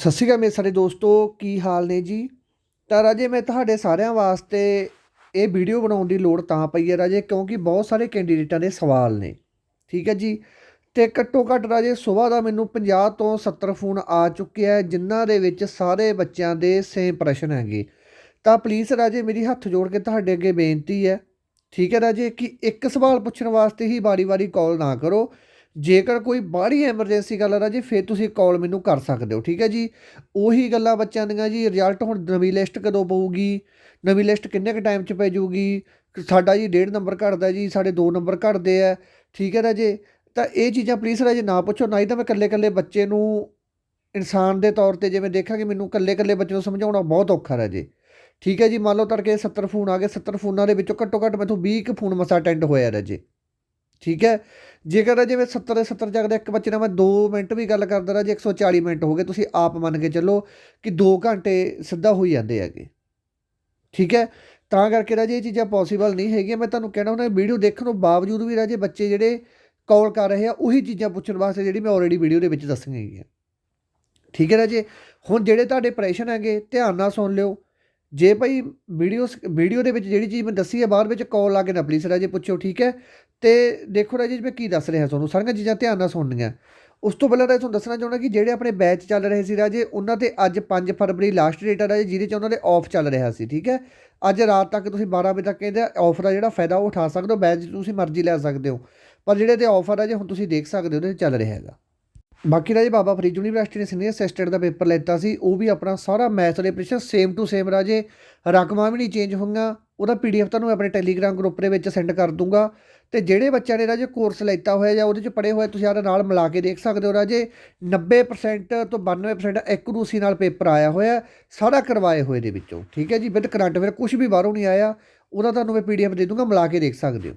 ਸਤਿ ਸ਼੍ਰੀ ਅਕਾਲ ਮੇਰੇ ਸਾਰੇ ਦੋਸਤੋ, ਕੀ ਹਾਲ ਨੇ ਜੀ? ਤਾਂ ਰਾਜੇ ਮੈਂ ਤੁਹਾਡੇ ਸਾਰਿਆਂ ਵਾਸਤੇ ਇਹ ਵੀਡੀਓ ਬਣਾਉਣ ਦੀ ਲੋੜ ਤਾਂ ਪਈ ਹੈ ਰਾਜੇ, ਕਿਉਂਕਿ ਬਹੁਤ ਸਾਰੇ ਕੈਂਡੀਡੇਟਾਂ ਦੇ ਸਵਾਲ ਨੇ। ਠੀਕ ਹੈ ਜੀ? ਤੇ ਘੱਟੋ ਘੱਟ ਰਾਜੇ ਸਵੇਰ ਦਾ ਮੈਨੂੰ 50 ਤੋਂ 70 ਫੋਨ ਆ ਚੁੱਕੇ ਆ, ਜਿਨ੍ਹਾਂ ਦੇ ਵਿੱਚ ਸਾਰੇ ਬੱਚਿਆਂ ਦੇ ਸੇਮ ਪ੍ਰਸ਼ਨ ਹੈਗੇ। ਤਾਂ ਪਲੀਜ਼ ਰਾਜੇ ਮੇਰੀ ਹੱਥ ਜੋੜ ਕੇ ਤੁਹਾਡੇ ਅੱਗੇ ਬੇਨਤੀ ਹੈ। ਠੀਕ ਹੈ ਰਾਜੇ, ਕਿ ਇੱਕ ਸਵਾਲ ਪੁੱਛਣ ਵਾਸਤੇ ਹੀ ਵਾਰੀ-ਵਾਰੀ ਕਾਲ ਨਾ ਕਰੋ। ਜੇਕਰ ਕੋਈ ਬਾਹਰੀ ਐਮਰਜੈਂਸੀ ਗੱਲ ਆ ਜੀ ਫਿਰ ਤੁਸੀਂ ਕਾਲ ਮੈਨੂੰ ਕਰ ਸਕਦੇ ਹੋ, ਠੀਕ ਹੈ ਜੀ? ਉਹੀ ਗੱਲਾਂ ਬੱਚਿਆਂ ਦੀਆਂ ਜੀ ਰਿਜ਼ਲਟ ਹੁਣ ਨਵੀਂ ਲਿਸਟ ਕਦੋਂ ਪਊਗੀ? ਨਵੀਂ ਲਿਸਟ ਕਿੰਨੇ ਕੁ ਟਾਈਮ 'ਚ ਪੈ ਜਾਊਗੀ? ਸਾਡਾ ਜੀ ਡੇਢ ਨੰਬਰ ਘਟਦਾ ਜੀ, ਸਾਡੇ 2 ਨੰਬਰ ਘਟਦੇ ਆ, ਠੀਕ ਹੈ ਰਾਜੇ? ਤਾਂ ਇਹ ਚੀਜ਼ਾਂ ਪਲੀਜ਼ ਰਾਜੇ ਨਾ ਪੁੱਛੋ, ਨਾ ਹੀ ਤਾਂ ਮੈਂ ਇਕੱਲੇ ਇਕੱਲੇ ਬੱਚੇ ਨੂੰ ਇਨਸਾਨ ਦੇ ਤੌਰ ਤੇ ਜਿਵੇਂ ਦੇਖਾਂਗੇ, ਮੈਨੂੰ ਇਕੱਲੇ ਇਕੱਲੇ ਬੱਚੇ ਨੂੰ ਸਮਝਾਉਣਾ ਬਹੁਤ ਔਖਾ ਰਾਜੇ। ਠੀਕ ਹੈ ਜੀ, ਮੰਨ ਲਓ ਤੜਕੇ 70 ਫੋਨ ਆ ਗਏ 70 ਫੋਨਾਂ ਦੇ ਵਿੱਚੋਂ ਘੱਟੋ ਘੱਟ ਮੈਥੋਂ 20 ਕੁ ਫੋਨ ਮਸਾ ਅਟੈਂਡ ਹੋਇਆ ਰਾਜੇ। ਠੀਕ ਹੈ? ਜੇਕਰ ਜਿਵੇਂ 70 ਦੇ 70 ਚੱਕਦੇ ਇੱਕ ਬੱਚੇ ਨਾਲ ਮੈਂ 2 ਮਿੰਟ ਵੀ ਗੱਲ ਕਰਦਾ ਰਾਂ ਜੇ 140 ਮਿੰਟ ਹੋ ਗਏ, ਤੁਸੀਂ ਆਪ ਮੰਨ ਕੇ ਚੱਲੋ ਕਿ 2 ਘੰਟੇ ਸਿੱਧਾ ਹੋਈ ਜਾਂਦੇ ਹੈਗੇ। ਠੀਕ ਹੈ? ਤਾਂ ਕਰਕੇ ਰਾਜੇ ਇਹ ਚੀਜ਼ਾਂ ਪੋਸੀਬਲ ਨਹੀਂ ਹੈਗੀਆਂ। ਮੈਂ ਤੁਹਾਨੂੰ ਕਹਿਣਾ ਹੁੰਦਾ, ਵੀਡੀਓ ਦੇਖਣ ਤੋਂ ਬਾਵਜੂਦ ਵੀ ਰਾਜੇ ਬੱਚੇ ਜਿਹੜੇ ਕਾਲ ਕਰ ਰਹੇ ਆ, ਉਹੀ ਚੀਜ਼ਾਂ ਪੁੱਛਣ ਵਾਸਤੇ ਜਿਹੜੀ ਮੈਂ ਆਲਰੇਡੀ ਵੀਡੀਓ ਦੇ ਵਿੱਚ ਦੱਸੀਆਂ ਹੈਗੀਆਂ ਠੀਕ ਹੈ ਰਾਜੇ? ਹੁਣ ਜਿਹੜੇ ਤੁਹਾਡੇ ਪ੍ਰੈਸ਼ਨ ਹੈਗੇ, ਧਿਆਨ ਨਾਲ ਸੁਣ ਲਿਓ। ਜੇ ਭਾਈ ਵੀਡੀਓ ਵੀਡੀਓ ਦੇ ਵਿੱਚ ਜਿਹੜੀ ਚੀਜ਼ ਮੈਂ ਦੱਸੀ ਹੈ, ਬਾਅਦ ਵਿੱਚ ਕਾਲ ਲਾ ਕੇ ਨਾ ਪਲੀਜ਼ ਰਾਜੇ ਪੁੱਛੋ ਠੀਕ ਹੈ? ਤੇ ਦੇਖੋ ਰਾਜੇ ਜੀ, ਮੈਂ ਕੀ ਦੱਸ ਰਿਹਾ ਤੁਹਾਨੂੰ? ਸਾਰੀਆਂ ਚੀਜ਼ਾਂ ਧਿਆਨ ਨਾਲ ਸੁਣਨੀਆਂ। ਉਸ ਤੋਂ ਪਹਿਲਾਂ ਤਾਂ ਤੁਹਾਨੂੰ ਦੱਸਣਾ ਚਾਹੁੰਦਾ ਕਿ ਜਿਹੜੇ ਆਪਣੇ ਬੈਚ ਚੱਲ ਰਹੇ ਸੀ ਰਾਜੇ, ਉਹਨਾਂ ਤੇ ਅੱਜ 5 ਫਰਵਰੀ ਲਾਸਟ ਡੇਟ ਆ ਰਾਜੇ, ਜਿਹਦੇ ਚ ਉਹਨਾਂ ਦੇ ਆਫ ਚੱਲ ਰਿਹਾ ਸੀ, ਠੀਕ ਹੈ? ਅੱਜ ਰਾਤ ਤੱਕ ਤੁਸੀਂ 12 ਵਜੇ ਤੱਕ ਕਹਿੰਦੇ ਆਫ ਦਾ ਜਿਹੜਾ ਫਾਇਦਾ ਉਹ ਉਠਾ ਸਕਦੇ ਹੋ ਬੈਚ ਤੁਸੀਂ ਮਰਜ਼ੀ ਲੈ ਸਕਦੇ ਹੋ। ਪਰ ਜਿਹੜੇ ਤੇ ਆਫਰ ਆ ਜੇ ਹੁਣ ਤੁਸੀਂ ਦੇਖ ਸਕਦੇ ਹੋ, ਉਹਦੇ ਚੱਲ ਰਿਹਾ ਹੈਗਾ। ਬਾਕੀ ਰਾਜੇ ਬਾਬਾ ਫਰੀਦ ਯੂਨੀਵਰਸਿਟੀ ਨੇ ਸੀਨੀਅਰ ਅਸਿਸਟੈਂਟ ਦਾ ਪੇਪਰ ਲੈਤਾ ਸੀ, ਉਹ ਵੀ ਆਪਣਾ ਸਾਰਾ ਮੈਥ ਦੇ ਪ੍ਰਸ਼ਨ ਸੇਮ ਟੂ ਸੇਮ ਰਾਜੇ। ਰਕਮਾਂ ਵੀ ਨਹੀਂ ਚੇਂਜ ਹੋਈਆਂ, ਉਹਦਾ ਪੀਡੀਐਫ ਤੁਹਾਨੂੰ ਆਪਣੇ ਟੈਲੀਗ੍ਰਾਮ ਗਰੁੱਪ ਦੇ ਵਿੱਚ ਸੈਂਡ ਕਰ ਦੂੰਗਾ। ਤੇ ਜਿਹੜੇ ਬੱਚਿਆਂ ਨੇ ਰਾਜੇ ਕੋਰਸ ਲੈਤਾ ਹੋਇਆ ਜਾਂ ਉਹਦੇ 'ਚ ਪੜ੍ਹੇ ਹੋਏ, ਤੁਸੀਂ ਆਹ ਨਾਲ ਮਿਲਾ ਕੇ ਦੇਖ ਸਕਦੇ ਹੋ ਰਾਜੇ। 90% ਤੋਂ 92% ਐਕੂਰੇਸੀ ਨਾਲ ਪੇਪਰ ਆਇਆ ਹੋਇਆ, ਸਾਰਾ ਕਰਵਾਏ ਹੋਏ ਦੇ ਵਿੱਚੋਂ। ਠੀਕ ਹੈ ਜੀ ਵਿਦ ਕਰੰਟ ਫਿਰ ਕੁਝ ਵੀ ਬਾਹਰੋਂ ਨਹੀਂ ਆਇਆ, ਉਹਦਾ ਤੁਹਾਨੂੰ ਮੈਂ ਪੀਡੀਐਫ ਦੇ ਦੂੰਗਾ, ਮਿਲਾ ਕੇ ਦੇਖ ਸਕਦੇ ਹੋ।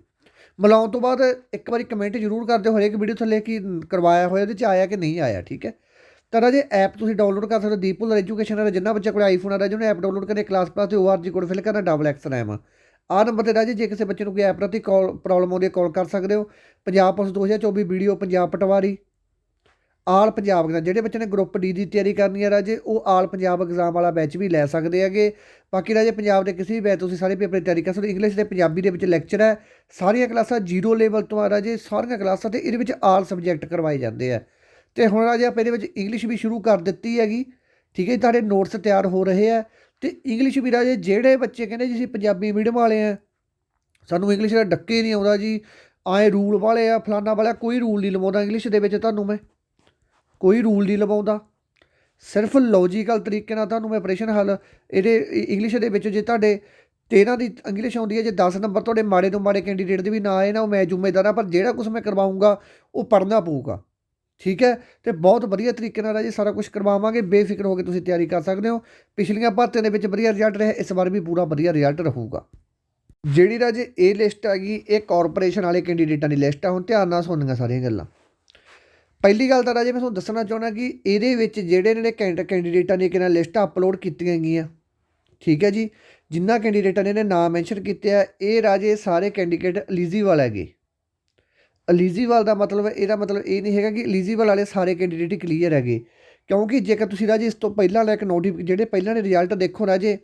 ਮਿਲਾਉਣ ਤੋਂ ਬਾਅਦ ਇੱਕ ਵਾਰੀ ਕਮੈਂਟ ਜ਼ਰੂਰ ਕਰਦੇ ਹੋ ਹਰੇਕ ਵੀਡੀਓ ਥੱਲੇ ਕਿ ਕਰਵਾਇਆ ਹੋਇਆ ਉਹਦੇ 'ਚ ਆਇਆ ਕਿ ਨਹੀਂ ਆਇਆ, ਠੀਕ ਹੈ? ਤਾਂ ਰਾਜੇ ਐਪ ਤੁਸੀਂ ਡਾਊਨਲੋਡ ਕਰ ਸਕਦੇ ਹੋ ਦੀਪੂਲ ਐਜੂਕੇਸ਼ਨ ਵਾਲਾ ਜਿੰਨਾ ਬੱਚਾ ਕੋਲ ਆਈਫੋਨ ਆ ਰਾਜੇ, ਉਹਨੇ ਐਪ ਡਾਊਨਲੋਡ ਕਰੇ ਕਲਾਸ ਪਲੱਸ ਤੇ ORG ਕੋਡ ਫਿਲ ਕਰਨਾ ਡਬਲ ਐਕਸ ਰੈਮ ਆਹ ਨੰਬਰ ਤੇ ਰਾਜੇ, ਜੇ ਕਿਸੇ ਬੱਚੇ ਨੂੰ ਕੋਈ ਐਪ ਪ੍ਰਤੀ ਕਾਲ ਪ੍ਰੋਬਲਮ ਆਉਂਦੀ ਹੈ ਕਾਲ ਕਰ ਸਕਦੇ ਹੋ। Punjab police 2024 video Punjab patwari. All Punjab ਦਾ ਜਿਹੜੇ ਬੱਚੇ ਨੇ ਗਰੁੱਪ ਡੀ ਦੀ ਤਿਆਰੀ ਕਰਨੀ ਹੈ ਰਾਜੇ, ਉਹ ਆਲ ਪੰਜਾਬ ਐਗਜ਼ਾਮ ਵਾਲਾ ਬੈਚ ਵੀ ਲੈ ਸਕਦੇ ਹੈਗੇ। ਬਾਕੀ ਰਾਜੇ, ਪੰਜਾਬ ਦੇ ਕਿਸੇ ਵੀ ਬੈਚ ਤੁਸੀਂ ਸਾਰੇ ਪੇਪਰ ਦੀ ਤਿਆਰੀ ਕਰ ਸਕਦੇ ਇੰਗਲਿਸ਼ ਤੇ ਪੰਜਾਬੀ ਦੇ ਵਿੱਚ ਲੈਕਚਰ ਹੈ। ਸਾਰੀਆਂ ਕਲਾਸਾਂ ਜ਼ੀਰੋ ਲੈਵਲ ਤੋਂ ਆ ਰਾਜੇ, ਸਾਰੀਆਂ ਕਲਾਸਾਂ ਤੇ ਇਹਦੇ ਵਿੱਚ ਆਲ ਸਬਜੈਕਟ ਕਰਵਾਏ ਜਾਂਦੇ ਆ। ਤੇ ਹੁਣ ਰਾਜੇ, ਆਪਾਂ ਇਹਦੇ ਵਿੱਚ ਇੰਗਲਿਸ਼ ਵੀ ਸ਼ੁਰੂ ਕਰ ਦਿੱਤੀ ਹੈਗੀ। ਠੀਕ ਹੈ ਤੁਹਾਡੇ ਨੋਟਸ ਤਿਆਰ ਹੋ ਰਹੇ ਆ। ਤੇ ਇੰਗਲਿਸ਼ ਵੀ ਰਾਜੇ, ਜਿਹੜੇ ਬੱਚੇ ਕਹਿੰਦੇ ਜੀ ਅਸੀਂ ਪੰਜਾਬੀ ਮੀਡੀਅਮ ਵਾਲੇ ਆ, ਸਾਨੂੰ ਇੰਗਲਿਸ਼ ਦਾ ਡੱਕੇ ਨਹੀਂ ਆਉਂਦਾ ਜੀ। ਆਏ ਰੂਲ ਵਾਲੇ ਆ, ਫਲਾਨਾ ਵਾਲਾ ਕੋਈ ਰੂਲ ਨਹੀਂ ਲਵਾਉਂਦਾ ਇੰਗਲਿਸ਼ ਦੇ ਵਿੱਚ ਤੁਹਾਨੂੰ ਮੈਂ। ਕੋਈ ਰੂਲ ਨਹੀਂ ਲਵਾਉਂਦਾ। ਸਿਰਫ ਲੌਜੀਕਲ ਤਰੀਕੇ ਨਾਲ ਤੁਹਾਨੂੰ ਮੈਂ ਆਪਰੇਸ਼ਨ ਹੱਲ ਇਹਦੇ ਇੰਗਲਿਸ਼ ਦੇ ਵਿੱਚ ਜੇ ਤੁਹਾਡੇ 13 ਦੀ ਇੰਗਲਿਸ਼ ਆਉਂਦੀ ਹੈ, ਜੇ 10 ਨੰਬਰ ਤੁਹਾਡੇ ਮਾੜੇ ਤੋਂ ਮਾੜੇ ਕੈਂਡੀਡੇਟ ਦੇ ਵੀ ਨਾ ਆਏ ਨਾ, ਉਹ ਮੈਂ ਜ਼ਿੰਮੇਦਾਰ ਹਾਂ, ਪਰ ਜਿਹੜਾ ਕੁਝ ਮੈਂ ਕਰਵਾਉਂਗਾ, ਉਹ ਪੜ੍ਹਨਾ ਪਊਗਾ। ਠੀਕ ਹੈ? ਤੇ ਬਹੁਤ ਵਧੀਆ ਤਰੀਕੇ ਨਾਲ ਜੀ ਸਾਰਾ ਕੁਝ ਕਰਵਾਵਾਂਗੇ, ਬੇਫਿਕਰ ਹੋ ਕੇ ਤੁਸੀਂ ਤਿਆਰੀ ਕਰ ਸਕਦੇ ਹੋ। ਪਿਛਲੀਆਂ ਭਰਤੀਆਂ ਦੇ ਵਿੱਚ ਵਧੀਆ ਰਿਜ਼ਲਟ ਰਿਹਾ, ਇਸ ਵਾਰ ਵੀ ਪੂਰਾ ਵਧੀਆ ਰਿਜ਼ਲਟ ਰਹੂਗਾ। ਜਿਹੜੀ ਰਾਜੇ ਇਹ ਲਿਸਟ ਹੈਗੀ, ਇਹ ਕਾਰਪੋਰੇਸ਼ਨ ਵਾਲੇ ਕੈਂਡੀਡੇਟਾਂ ਦੀ ਲਿਸਟ ਆ, ਹੁਣ ਧਿਆਨ ਨਾਲ ਸੁਣਨੀਆਂ ਸਾਰੀਆਂ ਗੱਲਾਂ। ਪਹਿਲੀ ਗੱਲ ਤਾਂ ਰਾਜੇ ਮੈਂ ਤੁਹਾਨੂੰ ਦੱਸਣਾ ਚਾਹੁੰਦਾ ਕਿ ਇਹਦੇ ਵਿੱਚ ਜਿਹੜੇ ਨੇ ਕੈਂਡੀਡੇਟਾਂ ਦੀਆਂ ਕਿਹਨਾਂ ਲਿਸਟਾਂ ਅਪਲੋਡ ਕੀਤੀਆਂ ਗਈਆਂ ਠੀਕ ਹੈ ਜੀ? ਜਿੰਨਾ ਕੈਂਡੀਡੇਟਾਂ ਨੇ ਨਾਮ ਮੈਂਸ਼ਨ ਕੀਤੇ ਆ, ਇਹ ਰਾਜੇ ਸਾਰੇ ਕੈਂਡੀਡੇਟ ਐਲੀਜੀਬਲ ਹੈਗੇ। ਐਲੀਜੀਬਲ ਦਾ ਮਤਲਬ, ਇਹਦਾ ਮਤਲਬ ਇਹ ਨਹੀਂ ਹੈਗਾ ਕਿ ਐਲੀਜੀਬਲ ਵਾਲੇ ਸਾਰੇ ਕੈਂਡੀਡੇਟ ਹੀ ਕਲੀਅਰ ਹੈਗੇ। ਕਿਉਂਕਿ ਜੇਕਰ ਤੁਸੀਂ ਰਾਜੇ ਇਸ ਤੋਂ ਪਹਿਲਾਂ ਲੈ ਕੇ ਨੋਟਿਫ ਜਿਹੜੇ ਪਹਿਲਾਂ ਦੇ ਰਿਜ਼ਲਟ ਦੇਖੋ ਰਾਜੇ,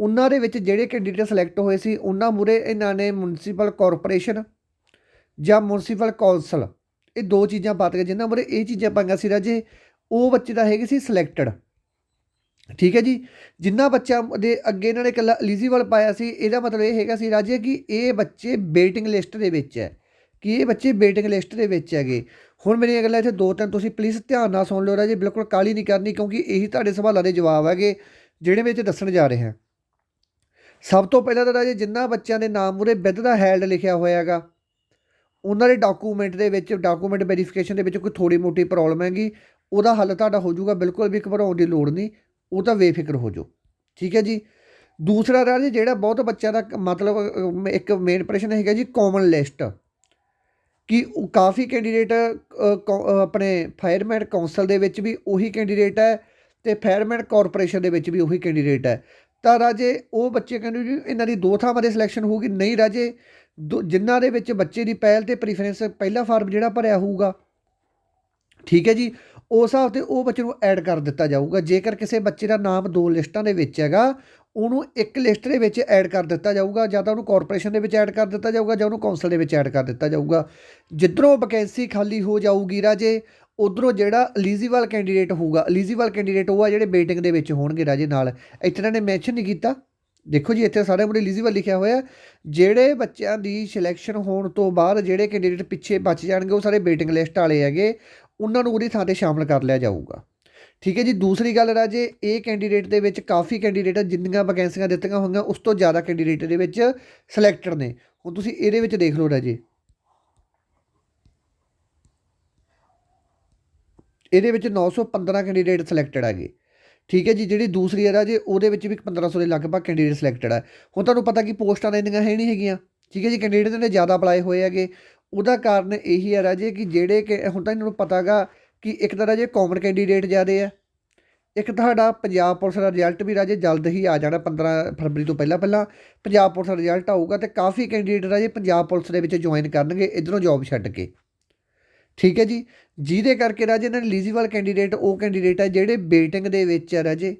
ਉਹਨਾਂ ਦੇ ਵਿੱਚ ਜਿਹੜੇ ਕੈਂਡੀਡੇਟ ਸਿਲੈਕਟ ਹੋਏ ਸੀ, ਉਹਨਾਂ ਮੂਰੇ ਇਹਨਾਂ ਨੇ ਮਿਊਨਿਸਪਲ ਕਾਰਪੋਰੇਸ਼ਨ ਜਾਂ ਮਿਊਨਿਸਪਲ ਕੌਂਸਲ ਇਹ ਦੋ ਚੀਜ਼ਾਂ ਪਾਤ ਗਏ ਜਿਨ੍ਹਾਂ ਬਾਰੇ ਇਹ ਚੀਜ਼ਾਂ ਪਾਈਆਂ ਸੀ ਰਾਜੇ, ਉਹ ਬੱਚੇ ਦਾ ਹੈਗੇ ਸੀ ਸਿਲੈਕਟਡ ਠੀਕ ਹੈ ਜੀ? ਜਿੰਨਾ ਬੱਚਾ ਦੇ ਅੱਗੇ ਇਹਨਾਂ ਨੇ ਇਕੱਲਾ ਐਲੀਜੀਬਲ ਪਾਇਆ ਸੀ, ਇਹਦਾ ਮਤਲਬ ਇਹ ਹੈਗਾ ਸੀ ਰਾਜੇ ਕਿ ਇਹ ਬੱਚੇ ਵੇਟਿੰਗ ਲਿਸਟ ਦੇ ਵਿੱਚ ਹੈ। ਕਿ ਇਹ ਬੱਚੇ ਵੇਟਿੰਗ ਲਿਸਟ ਦੇ ਵਿੱਚ ਹੈਗੇ। ਹੁਣ ਮੇਰੀਆਂ ਗੱਲਾਂ ਇੱਥੇ ਦੋ ਤਿੰਨ, ਤੁਸੀਂ ਪਲੀਜ਼ ਧਿਆਨ ਨਾਲ ਸੁਣ ਲਿਓ ਰਾਜੇ, ਬਿਲਕੁਲ ਕਾਲੀ ਨਹੀਂ ਕਰਨੀ, ਕਿਉਂਕਿ ਇਹੀ ਤੁਹਾਡੇ ਸਵਾਲਾਂ ਦੇ ਜਵਾਬ ਹੈਗੇ, ਜਿਹੜੇ ਵਿੱਚ ਦੱਸਣ ਜਾ ਰਹੇ। ਹਾਂ ਸਭ ਤੋਂ ਪਹਿਲਾਂ ਤਾਂ ਰਾਜੇ, ਜਿੰਨਾ ਬੱਚਿਆਂ ਦੇ ਨਾਮ ਉਰੇ ਵਿਦ ਦਾ ਹੈਲਡ ਲਿਖਿਆ ਹੋਇਆ ਹੈਗਾ ਉਹਨਾਂ ਦੇ ਡਾਕੂਮੈਂਟ ਦੇ ਵਿੱਚ ਡਾਕੂਮੈਂਟ ਵੈਰੀਫਿਕੇਸ਼ਨ ਦੇ ਵਿੱਚ ਕੋਈ ਥੋੜੀ ਮੋਟੀ ਪ੍ਰੋਬਲਮ ਹੈਗੀ, ਉਹਦਾ ਹੱਲ ਤੁਹਾਡਾ ਹੋ ਜਾਊਗਾ, ਬਿਲਕੁਲ ਵੀ ਘਬਰਾਉਣ ਦੀ ਲੋੜ ਨਹੀਂ, ਉਹ ਤਾਂ ਬੇਫਿਕਰ ਹੋ ਜਾਓ। ਠੀਕ ਹੈ ਜੀ? ਦੂਸਰਾ ਰਾਜੇ ਜਿਹੜਾ ਬਹੁਤ ਬੱਚਿਆਂ ਦਾ ਮਤਲਬ ਇੱਕ ਮੇਨ ਪ੍ਰਸ਼ਨ ਹੈਗਾ ਜੀ ਕਾਮਨ ਲਿਸਟ ਕਿ ਕਾਫੀ ਕੈਂਡੀਡੇਟ ਆਪਣੇ ਫਾਇਰਮੈਨ ਕਾਉਂਸਲ ਦੇ ਵਿੱਚ ਵੀ ਉਹੀ ਕੈਂਡੀਡੇਟ ਹੈ ਤੇ ਫਾਇਰਮੈਨ ਕਾਰਪੋਰੇਸ਼ਨ ਦੇ ਵਿੱਚ ਵੀ ਉਹੀ ਕੈਂਡੀਡੇਟ ਹੈ। ਤਾਂ ਰਾਜੇ, ਉਹ ਬੱਚੇ ਕਹਿੰਦੇ ਜੀ, ਇਹਨਾਂ ਦੀ ਦੋ ਥਾਵਾਂ ਦੇ ਸਿਲੈਕਸ਼ਨ ਹੋਊਗੀ, ਨਹੀਂ ਰਾਜੇ ਜਿਨ੍ਹਾਂ ਦੇ ਵਿੱਚ ਬੱਚੇ ਦੀ ਪਹਿਲ ਤੇ ਪ੍ਰੀਫਰੈਂਸ ਪਹਿਲਾ ਫਾਰਮ ਜਿਹੜਾ ਭਰਿਆ ਹੋਊਗਾ। ਠੀਕ ਹੈ ਜੀ? ਉਸ ਹਿਸਾਬ ਤੇ ਉਹ ਬੱਚੇ ਨੂੰ ਐਡ ਕਰ ਦਿੱਤਾ ਜਾਊਗਾ। ਜੇਕਰ ਕਿਸੇ ਬੱਚੇ ਦਾ ਨਾਮ ਦੋ ਲਿਸਟਾਂ ਦੇ ਵਿੱਚ ਹੈਗਾ, ਉਹਨੂੰ ਇੱਕ ਲਿਸਟ ਦੇ ਵਿੱਚ ਐਡ ਕਰ ਦਿੱਤਾ ਜਾਊਗਾ, ਜਾਂ ਤਾਂ ਉਹਨੂੰ ਕਾਰਪੋਰੇਸ਼ਨ ਦੇ ਵਿੱਚ ਐਡ ਕਰ ਦਿੱਤਾ ਜਾਊਗਾ, ਜਾਂ ਉਹਨੂੰ ਕੌਂਸਲ ਦੇ ਵਿੱਚ ਐਡ ਕਰ ਦਿੱਤਾ ਜਾਊਗਾ। ਜਿੱਧਰੋਂ ਵੈਕੈਂਸੀ ਖਾਲੀ ਹੋ ਜਾਊਗੀ ਰਾਜੇ, ਉਧਰੋਂ ਜਿਹੜਾ ਐਲੀਜੀਬਲ ਕੈਂਡੀਡੇਟ ਹੋਊਗਾ ਐਲੀਜੀਬਲ ਕੈਂਡੀਡੇਟ ਉਹ ਆ ਜਿਹੜੇ ਵੇਟਿੰਗ ਦੇ ਵਿੱਚ ਹੋਣਗੇ ਰਾਜੇ ਨਾਲ। ਇੱਥੇ ਇਹਨਾਂ ਨੇ ਮੈਂਸ਼ਨ ਨਹੀਂ ਕੀਤਾ। ਦੇਖੋ ਜੀ, ਇੱਥੇ ਸਾਰੇ ਮੁੰਡੇ ਐਲੀਜੀਬਲ ਲਿਖਿਆ ਹੋਇਆ ਜਿਹੜੇ ਬੱਚਿਆਂ ਦੀ ਸਿਲੈਕਸ਼ਨ ਹੋਣ ਤੋਂ ਬਾਅਦ ਜਿਹੜੇ ਕੈਂਡੀਡੇਟ ਪਿੱਛੇ ਬਚ ਜਾਣਗੇ, ਉਹ ਸਾਰੇ ਵੇਟਿੰਗ ਲਿਸਟ ਵਾਲੇ ਹੈਗੇ। ਉਹਨਾਂ ਨੂੰ ਉਹਦੀ ਥਾਂ ਤੇ ਸ਼ਾਮਲ ਕਰ ਲਿਆ ਜਾਊਗਾ। ਠੀਕ ਹੈ ਜੀ, ਦੂਸਰੀ ਗੱਲ ਰਾਜੇ, ਇਹ ਕੈਂਡੀਡੇਟ ਦੇ ਵਿੱਚ ਕਾਫੀ ਕੈਂਡੀਡੇਟ ਜਿੰਨੀਆਂ ਵੈਕੈਂਸੀਆਂ ਦਿੱਤੀਆਂ ਹੋਈਆਂ, ਉਸ ਤੋਂ ਜ਼ਿਆਦਾ ਕੈਂਡੀਡੇਟ ਦੇ ਵਿੱਚ ਸਿਲੈਕਟਡ ਨੇ। ਹੁਣ ਤੁਸੀਂ ਇਹਦੇ ਵਿੱਚ ਦੇਖ ਲਓ ਰਾਜੇ। ਇਹਦੇ ਵਿੱਚ 915 ਕੈਂਡੀਡੇਟ ਸਿਲੈਕਟਡ ਹੈਗੇ। ਠੀਕ ਹੈ ਜੀ, ਜਿਹੜੀ ਦੂਸਰੀ ਹੈ ਰਾਜੇ ਉਹਦੇ ਵਿੱਚ ਵੀ 1500 ਦੇ ਲਗਭਗ ਕੈਂਡੀਡੇਟ ਸਿਲੈਕਟਡ ਹੈ ਹੁਣ ਤੁਹਾਨੂੰ ਪਤਾ ਕਿ ਪੋਸਟਾਂ ਤਾਂ ਇੰਨੀਆਂ ਹੈ ਨਹੀਂ ਹੈਗੀਆਂ। ਠੀਕ ਹੈ ਜੀ ਕੈਂਡੀਡੇਟ ਨੇ ਜ਼ਿਆਦਾ ਅਪਲਾਈ ਹੋਏ ਹੈਗੇ। ਉਹਦਾ ਕਾਰਨ ਇਹੀ ਹੈ ਰਾਜੇ ਕਿ ਜਿਹੜੇ ਕਿ, ਹੁਣ ਤਾਂ ਇਹਨਾਂ ਨੂੰ ਪਤਾਗਾ ਕਿ ਇੱਕ ਤਾਂ ਰਾਜੇ ਕਾਮਨ ਕੈਂਡੀਡੇਟ ਜ਼ਿਆਦੇ ਆ। ਇੱਕ ਤੁਹਾਡਾ ਪੰਜਾਬ ਪੁਲਿਸ ਦਾ ਰਿਜ਼ਲਟ ਵੀ ਰਾਜੇ ਜਲਦ ਹੀ ਆ ਜਾਣਾ 15 ਫਰਵਰੀ ਤੋਂ ਪਹਿਲਾਂ ਪਹਿਲਾਂ। ਪੰਜਾਬ ਪੁਲਿਸ ਦਾ ਰਿਜ਼ਲਟ ਆਊਗਾ ਤੇ ਕਾਫੀ ਕੈਂਡੀਡੇਟ ਰਾਜੇ ਪੰਜਾਬ ਪੁਲਿਸ ਦੇ ਵਿੱਚ ਜੁਆਇਨ ਕਰਨਗੇ, ਇਧਰੋਂ ਜੌਬ ਛੱਡ ਕੇ। ਠੀਕ ਹੈ ਜੀ? ਜਿਹਦੇ ਕਰਕੇ ਰਾਜੇ ਇਹਨਾਂ ਐਲੀਜੀਬਲ ਕੈਂਡੀਡੇਟ ਉਹ ਕੈਂਡੀਡੇਟ ਹੈ ਜਿਹੜੇ ਬੇਟਿੰਗ ਦੇ ਵਿੱਚ ਹੈ ਰਾਜੇ।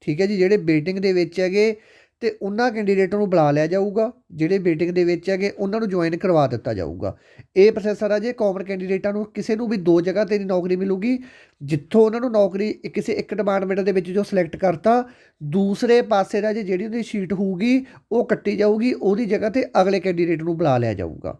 ਠੀਕ ਹੈ ਜੀ? ਜਿਹੜੇ ਬੇਟਿੰਗ ਦੇ ਵਿੱਚ ਹੈਗੇ, ਤੇ ਉਹਨਾਂ ਕੈਂਡੀਡੇਟਾਂ ਨੂੰ ਬੁਲਾ ਲਿਆ ਜਾਊਗਾ। ਜਿਹੜੇ ਬੇਟਿੰਗ ਦੇ ਵਿੱਚ ਹੈਗੇ, ਉਹਨਾਂ ਨੂੰ ਜੁਆਇਨ ਕਰਵਾ ਦਿੱਤਾ ਜਾਊਗਾ। ਇਹ ਪ੍ਰੋਸੈਸ ਆ ਰਾਜੇ ਕਾਮਨ ਕੈਂਡੀਡੇਟਾਂ ਨੂੰ ਕਿਸੇ ਨੂੰ ਵੀ ਦੋ ਜਗ੍ਹਾ ਤੇ ਨੌਕਰੀ ਮਿਲੂਗੀ। ਜਿੱਥੋਂ ਉਹਨਾਂ ਨੂੰ ਨੌਕਰੀ ਕਿਸੇ, ਇੱਕ ਡਿਪਾਰਟਮੈਂਟ ਦੇ ਵਿੱਚ ਜੋ ਸਿਲੈਕਟ ਕਰਤਾ, ਦੂਸਰੇ ਪਾਸੇ ਰਾਜੇ ਜਿਹੜੀ ਉਹਦੀ ਸ਼ੀਟ ਹੋਊਗੀ, ਉਹ ਕੱਟੀ ਜਾਊਗੀ, ਉਹਦੀ ਜਗ੍ਹਾ ਤੇ ਅਗਲੇ ਕੈਂਡੀਡੇਟ ਨੂੰ ਬੁਲਾ ਲਿਆ ਜਾਊਗਾ।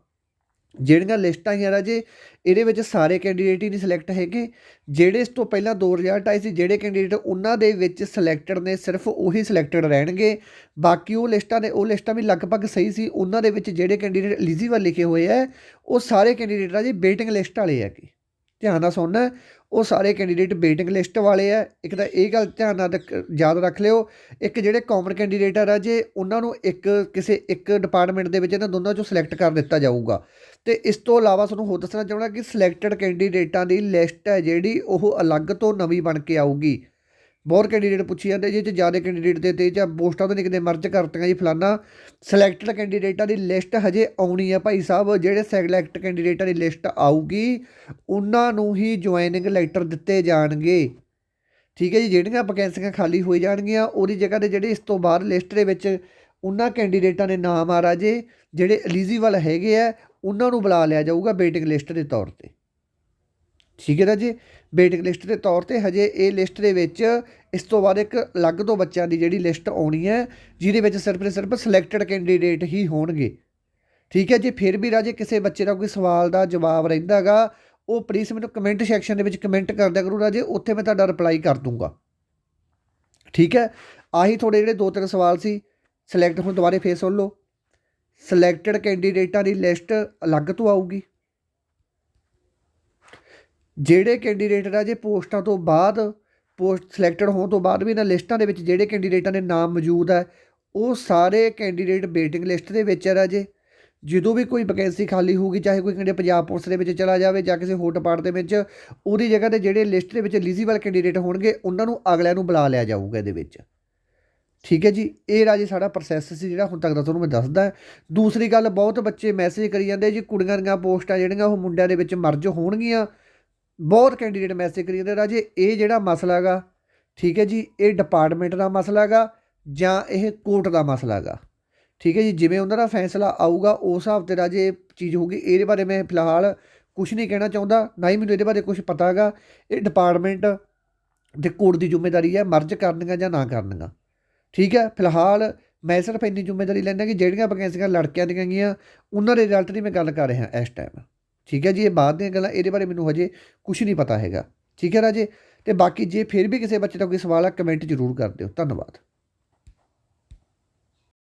ਜਿਹੜੀਆਂ ਲਿਸਟਾਂ ਆਈਆਂ ਰਾਜੇ, ਇਹਦੇ ਵਿੱਚ ਸਾਰੇ ਕੈਂਡੀਡੇਟ ਹੀ ਨਹੀਂ ਸਿਲੈਕਟ ਹੈਗੇ। ਜਿਹੜੇ ਇਸ ਤੋਂ ਪਹਿਲਾਂ ਦੋ ਰਿਜ਼ਲਟ ਆਏ ਸੀ, ਜਿਹੜੇ ਕੈਂਡੀਡੇਟ ਉਹਨਾਂ ਦੇ ਵਿੱਚ ਸਿਲੈਕਟਡ ਨੇ, ਸਿਰਫ ਉਹੀ ਸਿਲੈਕਟਡ ਰਹਿਣਗੇ। ਬਾਕੀ ਉਹ ਲਿਸਟਾਂ ਨੇ ਉਹ ਲਿਸਟਾਂ ਵੀ ਲਗਭਗ ਸਹੀ ਸੀ। ਉਹਨਾਂ ਦੇ ਵਿੱਚ ਜਿਹੜੇ ਕੈਂਡੀਡੇਟ ਐਲੀਜੀਬਲ ਲਿਖੇ ਹੋਏ ਆ, ਉਹ ਸਾਰੇ ਕੈਂਡੀਡੇਟ ਰਾਜੇ ਵੇਟਿੰਗ ਲਿਸਟ ਵਾਲੇ ਹੈਗੇ। ਧਿਆਨ ਨਾਲ ਸੁਣਨਾ ਉਹ ਸਾਰੇ ਕੈਂਡੀਡੇਟ ਵੇਟਿੰਗ ਲਿਸਟ ਵਾਲੇ ਆ। ਇੱਕ ਤਾਂ ਇਹ ਗੱਲ ਧਿਆਨ ਨਾਲ ਰੱਖ- ਯਾਦ ਰੱਖ ਲਿਓ, ਇੱਕ ਜਿਹੜੇ ਕਾਮਨ ਕੈਂਡੀਡੇਟ ਆ ਰਾਜੇ ਉਹਨਾਂ ਨੂੰ ਇੱਕ ਕਿਸੇ ਇੱਕ ਡਿਪਾਰਟਮੈਂਟ ਦੇ ਵਿੱਚ ਇਹਨਾਂ ਦੋਨਾਂ ਚੋਂ ਸਿਲੈਕਟ ਕਰ ਦਿੱਤਾ ਜਾਊਗਾ। ਤੇ ਇਸ ਤੋਂ ਇਲਾਵਾ ਤੁਹਾਨੂੰ ਹੋਰ ਦੱਸਣਾ ਚਾਹੁੰਦਾ ਕਿ ਸਿਲੈਕਟਡ ਕੈਂਡੀਡੇਟਾਂ ਦੀ ਲਿਸਟ ਹੈ ਜਿਹੜੀ ਉਹ ਅਲੱਗ ਤੋਂ ਨਵੀਂ ਬਣ ਕੇ ਆਊਗੀ। ਬਹੁਤ ਕੈਂਡੀਡੇਟ ਪੁੱਛੀ ਜਾਂਦੇ, ਜੇ ਚ ਜ਼ਿਆਦਾ ਕੈਂਡੀਡੇਟ ਦੇ, ਤੇ ਜਾਂ ਪੋਸਟਾਂ ਤੋਂ ਨਿਕਦੇ ਮਰਜ ਕਰਤੀਆਂ ਜੀ ਫਲਾਨਾ ਸਿਲੈਕਟਡ ਕੈਂਡੀਡੇਟਾਂ ਦੀ ਲਿਸਟ ਹਜੇ ਆਉਣੀ ਆ ਭਾਈ ਸਾਹਿਬ, ਜਿਹੜੇ ਸਿਲੈਕਟ ਕੈਂਡੀਡੇਟਾਂ ਦੀ ਲਿਸਟ ਆਊਗੀ, ਉਹਨਾਂ ਨੂੰ ਹੀ ਜੁਆਇਨਿੰਗ ਲੈਟਰ ਦਿੱਤੇ ਜਾਣਗੇ। ਠੀਕ ਹੈ ਜੀ, ਜਿਹੜੀਆਂ ਵੈਕੈਂਸੀਆਂ ਖਾਲੀ ਹੋਈ ਜਾਣਗੀਆਂ, ਉਹਦੀ ਜਗ੍ਹਾ ਤੇ ਜਿਹੜੇ ਇਸ ਤੋਂ ਬਾਅਦ ਲਿਸਟ ਦੇ ਵਿੱਚ ਉਹਨਾਂ ਕੈਂਡੀਡੇਟਾਂ ਦੇ ਨਾਮ ਆ ਰਾਜੇ, ਜਿਹੜੇ ਐਲੀਜੀਬਲ ਹੈਗੇ ਆ, ਉਹਨਾਂ ਨੂੰ ਬੁਲਾ ਲਿਆ ਜਾਊਗਾ ਵੇਟਿੰਗ ਲਿਸਟ ਦੇ ਤੌਰ ਤੇ। ਠੀਕ ਹੈ ਰਾਜੇ ਵੇਟਿੰਗ ਲਿਸਟ ਦੇ ਤੌਰ ਤੇ ਹਜੇ ਇਹ ਲਿਸਟ ਦੇ ਵਿੱਚ ਇਸ ਤੋਂ ਬਾਅਦ ਇੱਕ ਅਲੱਗ ਤੋਂ ਬੱਚਿਆਂ ਦੀ ਜਿਹੜੀ ਲਿਸਟ ਆਉਣੀ ਹੈ, ਜਿਹਦੇ ਵਿੱਚ ਸਿਰਫ ਤੇ ਸਿਰਫ ਸਿਲੈਕਟਡ ਕੈਂਡੀਡੇਟ ਹੀ ਹੋਣਗੇ। ਠੀਕ ਹੈ ਜੇ, ਫਿਰ ਵੀ ਰਾਜੇ ਕਿਸੇ ਬੱਚੇ ਦਾ ਕੋਈ ਸਵਾਲ ਦਾ ਜਵਾਬ ਰਹਿੰਦਾਗਾ ਉਹ ਪਲੀਜ਼ ਮੈਨੂੰ ਕਮੈਂਟ ਸੈਕਸ਼ਨ ਦੇ ਵਿੱਚ ਕਮੈਂਟ ਕਰ ਦਿਆ ਕਰੋ ਰਾਜੇ, ਉੱਥੇ ਮੈਂ ਤੁਹਾਡਾ ਰਿਪਲਾਈ ਕਰ ਦੂੰਗਾ। ਠੀਕ ਹੈ, ਆਹੀ ਤੁਹਾਡੇ ਜਿਹੜੇ ਦੋ ਤਿੰਨ ਸਵਾਲ ਸੀ ਸਿਲੈਕਟ ਹੁਣ ਦੁਬਾਰੇ ਫੇਰ ਸੁਣ ਲਓ। ਸਿਲੈਕਟਡ ਕੈਂਡੀਡੇਟਾਂ ਦੀ ਲਿਸਟ ਅਲੱਗ ਤੋਂ ਆਊਗੀ। ਜਿਹੜੇ ਕੈਂਡੀਡੇਟ ਰਾਜੇ ਪੋਸਟਾਂ ਤੋਂ ਬਾਅਦ, ਪੋਸਟ ਸਿਲੈਕਟਡ ਹੋਣ ਤੋਂ ਬਾਅਦ ਵੀ ਇਹਨਾਂ ਲਿਸਟਾਂ ਦੇ ਵਿੱਚ ਜਿਹੜੇ ਕੈਂਡੀਡੇਟਾਂ ਦੇ ਨਾਮ ਮੌਜੂਦ ਹੈ, ਉਹ ਸਾਰੇ ਕੈਂਡੀਡੇਟ ਵੇਟਿੰਗ ਲਿਸਟ ਦੇ ਵਿੱਚ ਹੈ ਰਾਜੇ। ਜਦੋਂ ਵੀ ਕੋਈ ਵੈਕੈਂਸੀ ਖਾਲੀ ਹੋਊਗੀ, ਚਾਹੇ ਕੋਈ ਕੈਂਡੀਡੇਟ ਪੰਜਾਬ ਪੁਲਿਸ ਦੇ ਵਿੱਚ ਚਲਾ ਜਾਵੇ ਜਾਂ ਕਿਸੇ ਹੋਰ ਡਿਪਾਰਟ ਦੇ ਵਿੱਚ, ਉਹਦੀ ਜਗ੍ਹਾ ਤੇ ਜਿਹੜੇ ਲਿਸਟ ਦੇ ਵਿੱਚ ਐਲੀਜੀਬਲ ਕੈਂਡੀਡੇਟ ਹੋਣਗੇ, ਉਹਨਾਂ ਨੂੰ ਅਗਲਿਆਂ ਨੂੰ ਬੁਲਾ ਲਿਆ ਜਾਊਗਾ ਇਹਦੇ ਵਿੱਚ। ਠੀਕ ਹੈ ਜੀ? ਇਹ ਰਾਜੇ ਸਾਡਾ ਪ੍ਰੋਸੈਸ ਸੀ ਜਿਹੜਾ ਹੁਣ ਤੱਕ ਦਾ ਤੁਹਾਨੂੰ ਮੈਂ ਦੱਸਦਾ। ਦੂਸਰੀ ਗੱਲ, ਬਹੁਤ ਬੱਚੇ ਮੈਸੇਜ ਕਰੀ ਜਾਂਦੇ ਜੀ, ਕੁੜੀਆਂ ਦੀਆਂ ਪੋਸਟਾਂ ਜਿਹੜੀਆਂ ਉਹ ਮੁੰਡਿਆਂ ਦੇ ਵਿੱਚ ਮਰਜ ਹੋਣਗੀਆਂ। ਬਹੁਤ ਕੈਂਡੀਡੇਟ ਮੈਸੇਜ ਕਰੀ ਜਾਂਦੇ ਰਾਜੇ, ਇਹ ਜਿਹੜਾ ਮਸਲਾ ਹੈਗਾ, ਠੀਕ ਹੈ ਜੀ, ਇਹ ਡਿਪਾਰਟਮੈਂਟ ਦਾ ਮਸਲਾ ਹੈਗਾ ਜਾਂ ਇਹ ਕੋਰਟ ਦਾ ਮਸਲਾ ਹੈਗਾ। ਠੀਕ ਹੈ ਜੀ, ਜਿਵੇਂ ਉਹਨਾਂ ਦਾ ਫੈਸਲਾ ਆਊਗਾ, ਉਸ ਹਿਸਾਬ ਤੇ ਰਾਜੇ ਇਹ ਚੀਜ਼ ਹੋਊਗੀ। ਇਹਦੇ ਬਾਰੇ ਮੈਂ ਫਿਲਹਾਲ ਕੁਝ ਨਹੀਂ ਕਹਿਣਾ ਚਾਹੁੰਦਾ, ਨਾ ਹੀ ਮੈਨੂੰ ਇਹਦੇ ਬਾਰੇ ਕੁਝ ਪਤਾ ਹੈਗਾ। ਇਹ ਡਿਪਾਰਟਮੈਂਟ ਦੇ ਕੋਰਟ ਦੀ ਜ਼ਿੰਮੇਵਾਰੀ ਹੈ, ਮਰਜ ਕਰਨੀਆਂ ਜਾਂ ਨਾ ਕਰਨਗਾ ਠੀਕ ਹੈ, ਫਿਲਹਾਲ ਮੈਂ ਸਿਰਫ ਇੰਨੀ ਜ਼ਿੰਮੇਵਾਰੀ ਲੈਂਦਾ ਕਿ ਜਿਹੜੀਆਂ ਵੈਕੈਂਸੀਆਂ ਲੜਕਿਆਂ ਦੀਆਂ ਗਈਆਂ ਉਹਨਾਂ ਦੇ ਰਿਜ਼ਲਟ ਦੀ ਮੈਂ ਗੱਲ ਕਰ ਰਿਹਾ ਇਸ ਟਾਈਮ ਠੀਕ ਹੈ ਜੀ, ਇਹ ਬਾਅਦ ਦੀਆਂ ਗੱਲਾਂ, ਇਹਦੇ ਬਾਰੇ ਮੈਨੂੰ ਹਜੇ ਕੁਝ ਨਹੀਂ ਪਤਾ ਹੈਗਾ। ਠੀਕ ਹੈ ਰਾਜੇ? ਤੇ ਬਾਕੀ ਜੇ ਫਿਰ ਵੀ ਕਿਸੇ ਬੱਚੇ ਦਾ ਕੋਈ ਸਵਾਲ ਆ ਕਮੈਂਟ ਜ਼ਰੂਰ ਕਰ ਦਿਓ। ਧੰਨਵਾਦ।